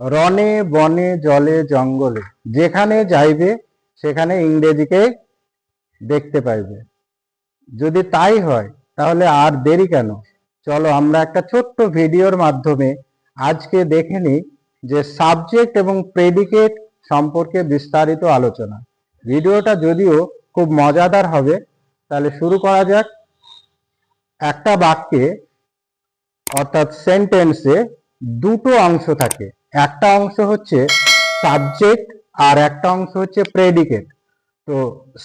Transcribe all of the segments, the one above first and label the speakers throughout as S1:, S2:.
S1: রনে বনে, জলে, জঙ্গলে, যেখানে যাইবে, সেখানে ইংরেজিকে দেখতে পাইবে। যদি তাই হয়, তাহলে আর দেরি কেন? চলো আমরা একটা ছোট্ট ভিডিওর মাধ্যমে আজকে দেখে নিই যে সাবজেক্ট এবং প্রেডিকেট সম্পর্কে বিস্তারিত আলোচনা। ভিডিওটা যদিও খুব মজাদার হবে, তাহলে শুরু করা যাক। একটা বাক্যে, অর্থাৎ সেন্টেন্সে দুটো অংশ থাকে। একটা অংশ হচ্ছে সাবজেক্ট আর একটা অংশ হচ্ছে প্রেডিকেট তো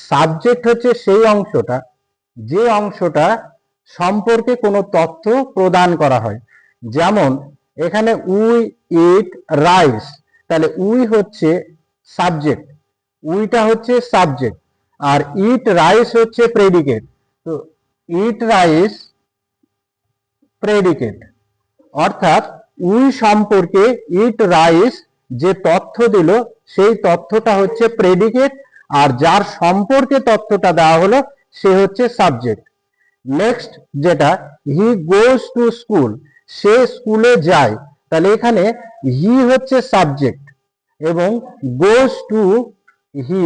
S1: সাবজেক্ট হচ্ছে সেই অংশটা, যে অংশটা সম্পর্কে কোনো তথ্য প্রদান করা হয়। যেমন, এখানে উই, ইট, রাইস, তাহলে উই হচ্ছে সাবজেক্ট উইটা হচ্ছে সাবজেক্ট আর ইট, রাইস হচ্ছে প্রেডিকেট তো ইট, রাইস প্রেডিকেট অর্থাৎ উই সম্পর্কে ইট রাইস যে তথ্য দিল, সেই তথ্যটা হচ্ছে প্রেডিকেট আর যার সম্পর্কে তথ্যটা দেওয়া হলো, সে হচ্ছে সাবজেক্ট নেক্সট যেটা হি গোজ টু স্কুল সে স্কুলে যায়। তাহলে এখানে হি হচ্ছে সাবজেক্ট এবং goes to he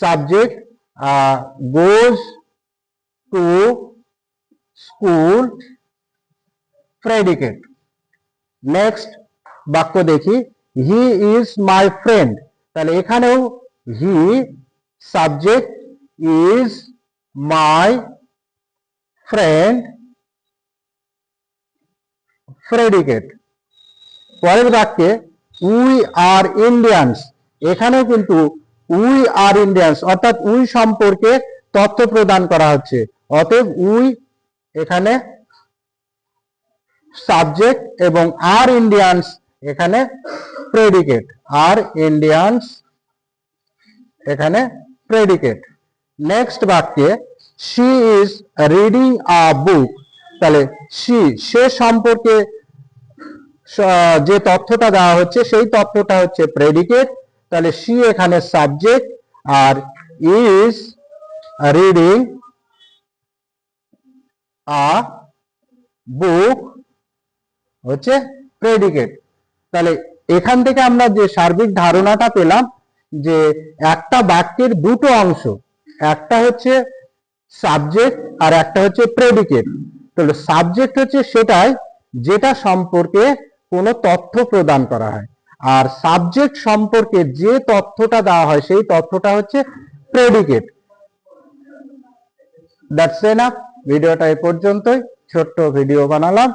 S1: subject goes to school predicate next বাক্য দেখি। হি ইজ মাই ফ্রেন্ড তাহলে এখানেও he subject is my friend predicate পরের বাক্যে উই আর ইন্ডিয়ানস এখানেও কিন্তু উই আর ইন্ডিয়ানস অর্থাৎ উই সম্পর্কে তথ্য প্রদান করা হচ্ছে। অতএব উই এখানে সাবজেক্ট এবং আর ইন্ডিয়ানস এখানে প্রেডিকেট আর ইন্ডিয়ানস এখানে প্রেডিকেট নেক্সট বাক্যে she is reading a book তাহলে শি সে সম্পর্কে যে তথ্যটা দেওয়া হচ্ছে, সেই তথ্যটা হচ্ছে প্রেডিকেট তাহলে শি এখানে সাবজেক্ট আর ইজ রিডিং আ বুক হচ্ছে প্রেডিকেট তাহলে এখান থেকে আমরা যে সার্বিক ধারণাটা পেলাম যে একটা বাক্যের দুটো অংশ, একটা হচ্ছে সাবজেক্ট আর একটা হচ্ছে প্রেডিকেট তাহলে সাবজেক্ট হচ্ছে সেটাই যেটা সম্পর্কে কোনো তথ্য প্রদান করা হয়। আর সাবজেক্ট সম্পর্কে যে তথ্যটা দেওয়া হয়, সেই তথ্যটা হচ্ছে প্রেডিকেট দ্যাটস এনাফ ভিডিওটা এ পর্যন্তই। ছোট্ট ভিডিও বানালাম।